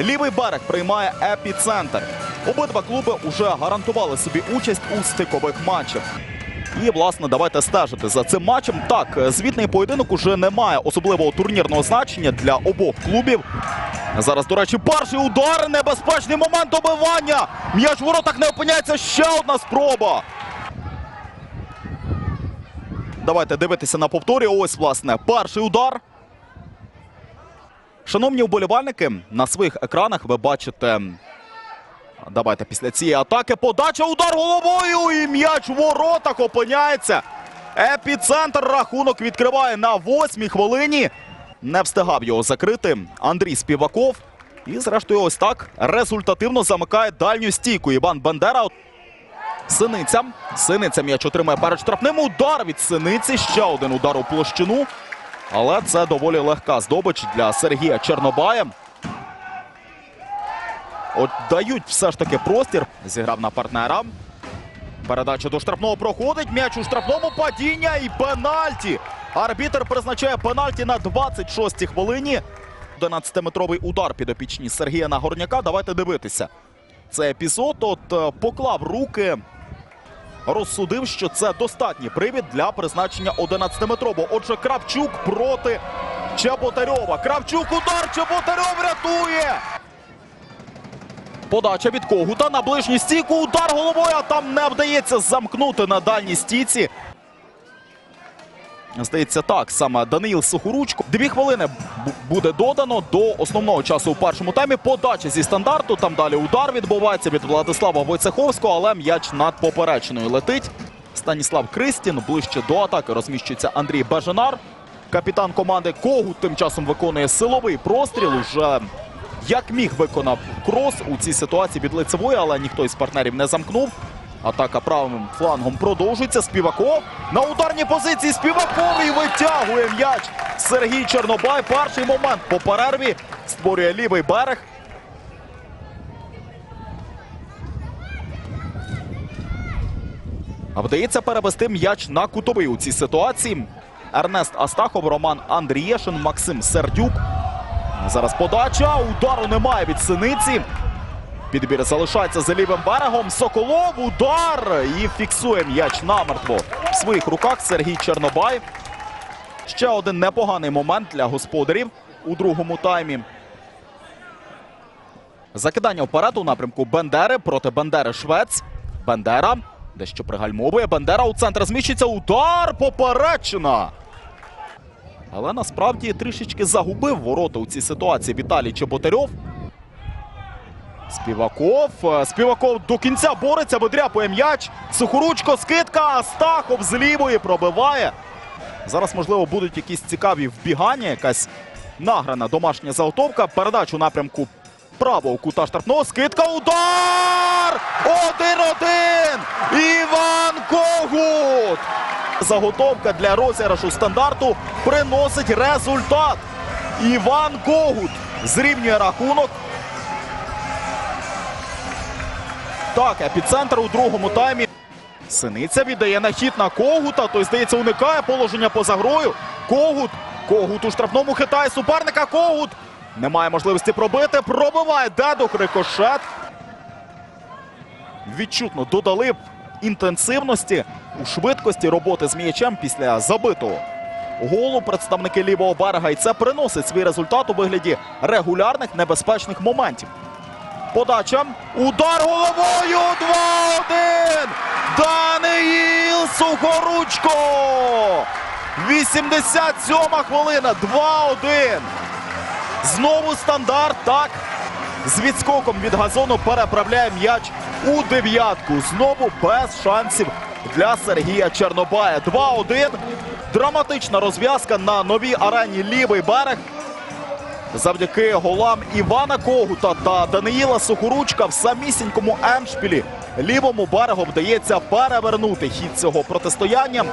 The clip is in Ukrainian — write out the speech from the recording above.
Лівий берег приймає епіцентр. Обидва клуби вже гарантували собі участь у стикових матчах. І, власне, давайте стежити за цим матчем. Так, звітний поєдинок уже не має особливого турнірного значення для обох клубів. Зараз, до речі, перший удар, небезпечний момент добивання. М'яч в воротах не опиняється. Ще одна спроба. Давайте дивитися на повторі. Ось, власне, перший удар. Шановні вболівальники, на своїх екранах ви бачите. Давайте після цієї атаки подача удар головою і м'яч в воротах опиняється. Епіцентр рахунок відкриває на восьмій хвилині. Не встигав його закрити Андрій Співаков. І, зрештою, ось так результативно замикає дальню стійку. Іван Бандера. Синиця. Синиця м'яч отримає перед штрафним. Удар від синиці. Ще один удар у площину. Але це доволі легка здобич для Сергія Чернобая. От дають все ж таки простір. Зіграв на партнера. Передача до штрафного проходить. М'яч у штрафному падіння і пенальті. Арбітер призначає пенальті на 26-й хвилині. 11-метровий удар підопічні Сергія Нагорняка. Давайте дивитися. Цей епізод от е, поклав руки. Розсудив, що це достатній привід для призначення 11-метрового. Отже, Кравчук проти Чеботарьова. Кравчук удар Чеботарьов рятує. Подача від Когута на ближню стійку. Удар головою, а там не вдається замкнути на дальній стійці. Здається, так саме Даниїл Сухоручко. Дві хвилини буде додано до основного часу у першому таймі. Подача зі стандарту. Там далі удар відбувається від Владислава Войцеховського, але м'яч над поперечною летить. Станіслав Кристін ближче до атаки розміщується Андрій Бежанар. Капітан команди Когут тим часом виконує силовий простріл. Уже як міг виконав крос у цій ситуації від лицевої, але ніхто із партнерів не замкнув. Атака правим флангом продовжується. Співаков на ударній позиції. Співаков і витягує м'яч. Сергій Чорнобай. Перший момент по перерві створює лівий берег. А вдається перевести м'яч на кутовий у цій ситуації. Ернест Астахов, Роман Андрієшин, Максим Сердюк. Зараз подача. Удару немає від синиці. Підбір залишається за лівим берегом. Соколов удар і фіксує м'яч намертво в своїх руках Сергій Чернобай. Ще один непоганий момент для господарів у другому таймі. Закидання вперед у напрямку Бендери проти Бендери Швець. Бендера дещо пригальмовує. Бендера у центр зміщиться. Удар поперечина. Але насправді трішечки загубив ворота у цій ситуації Віталій Чеботарьов. Співаков. Е, Співаков до кінця бореться, видряпує м'яч. Сухоручко, скидка. Астахов з лівої пробиває. Зараз, можливо, будуть якісь цікаві вбігання, якась награна домашня заготовка. Передач у напрямку правого кута штрафного. Скидка. Удар! Один-один! Іван Когут! Заготовка для розіграшу стандарту приносить результат. Іван Когут зрівнює рахунок. Так, епіцентр у другому таймі. Синиця віддає на хід на Когута. Той, здається, уникає положення поза грою. Когут. Когут у штрафному хитає суперника. Когут. Немає можливості пробити. Пробиває дедух рикошет. Відчутно додали б інтенсивності у швидкості роботи з м'ячем після забитого голу представники лівого берега. І це приносить свій результат у вигляді регулярних небезпечних моментів. Подача. Удар головою. 2-1. Даниїл Сухоручко. 87-ма хвилина. 2-1. Знову стандарт. Так. З відскоком від газону переправляє м'яч у дев'ятку. Знову без шансів для Сергія Чернобая. 2-1. Драматична розв'язка на новій арені лівий берег. Завдяки голам Івана Когута та Даниїла Сухоручка в самісінькому Еншпілі лівому берегу вдається перевернути хід цього протистояння.